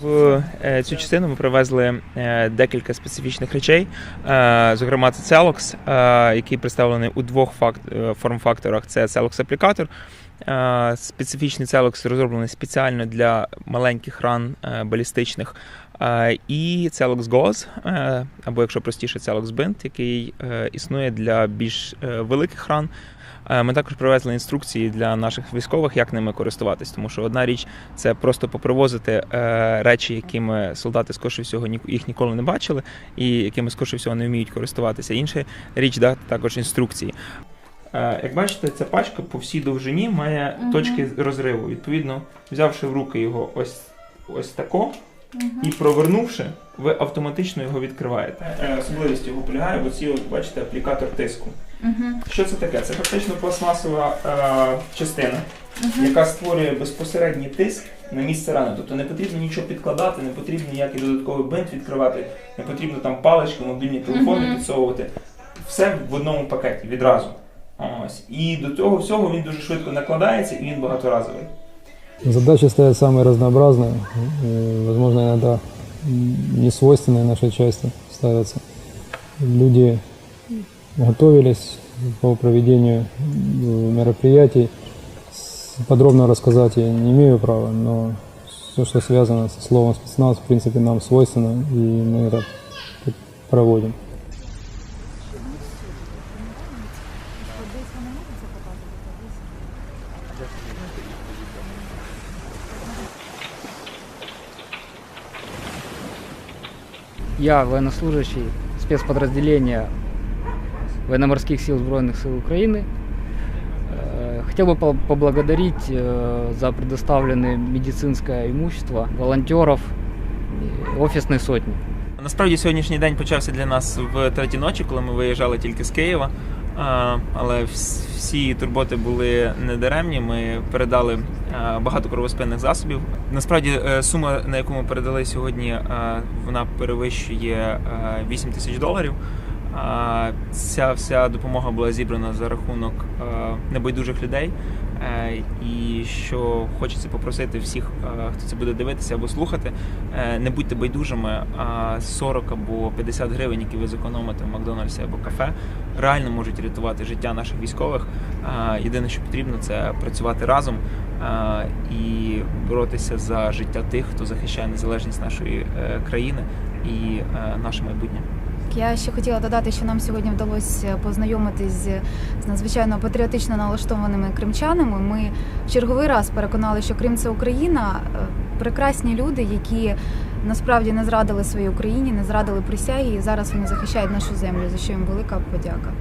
В е, цю частину ми привезли е, декілька специфічних речей. Е, Зокрема, це Celox, який представлений у двох форм-факторах. Це Celox аплікатор. Специфічний Celox розроблений спеціально для маленьких ран балістичних. І Celox Gauze, або якщо простіше, Celox Bind, який існує для більш великих ран. Ми також привезли інструкції для наших військових, як ними користуватись, тому що одна річ це просто попривозити речі, якими солдати скорше всього їх ніколи не бачили, і якими скорше всього не вміють користуватися. Інша річ дати також інструкції. Е, Як бачите, ця пачка по всій довжині має угу. точки розриву. Відповідно, взявши в руки його ось, ось тако і провернувши, ви автоматично його відкриваєте. Е, Особливість його полягає в оці, от, бачите, аплікатор тиску. Що це таке? Це фактично пластмасова е, частина, яка створює безпосередній тиск на місце рани. Тобто не потрібно нічого підкладати, не потрібно ніякий додатковий бинт відкривати, не потрібно там палички, мобільні телефони підсовувати. Все в одному пакеті відразу. Ось. І до того всього він дуже швидко накладається і він багаторазовий. Задачи стоят самые разнообразные, возможно, иногда не свойственные нашей части ставятся. Люди готовились по проведению э, мероприятий. Подробно рассказать я не имею права, но все, что связано со словом спецназ, в принципе, нам свойственно, и мы это проводим. Я военнослужащий спецподразделения военно-морских сил Сбройных сил Украины. Э, Хотел бы по- поблагодарить э, за предоставленное медицинское имущество волонтеров и офисной сотни. Насправді сьогоднішній день почався для нас в третій ночі, коли ми виїжджали тільки з Києва. Але всі турботи були недаремні. Ми передали е, багато кровоспинних засобів. Насправді е, сума, на яку ми передали сьогодні, е, вона перевищує е, 8 тисяч доларів. Ця вся допомога була зібрана за рахунок е, небайдужих людей. Е, І що хочеться попросити всіх, е, хто це буде дивитися або слухати, не будьте байдужими, а 40 або 50 гривень, які ви зекономите в Макдональдсі або кафе, реально можуть рятувати життя наших військових. Єдине, що потрібно, це працювати разом і боротися за життя тих, хто захищає незалежність нашої країни і наше майбутнє. Я ще хотіла додати, що нам сьогодні вдалося познайомитись з- надзвичайно патріотично налаштованими кримчанами. Ми в черговий раз переконали, що Крим це Україна. Е, Прекрасні люди, які насправді не зрадили своїй Україні, не зрадили присяги, і зараз вони захищають нашу землю, за що їм велика подяка.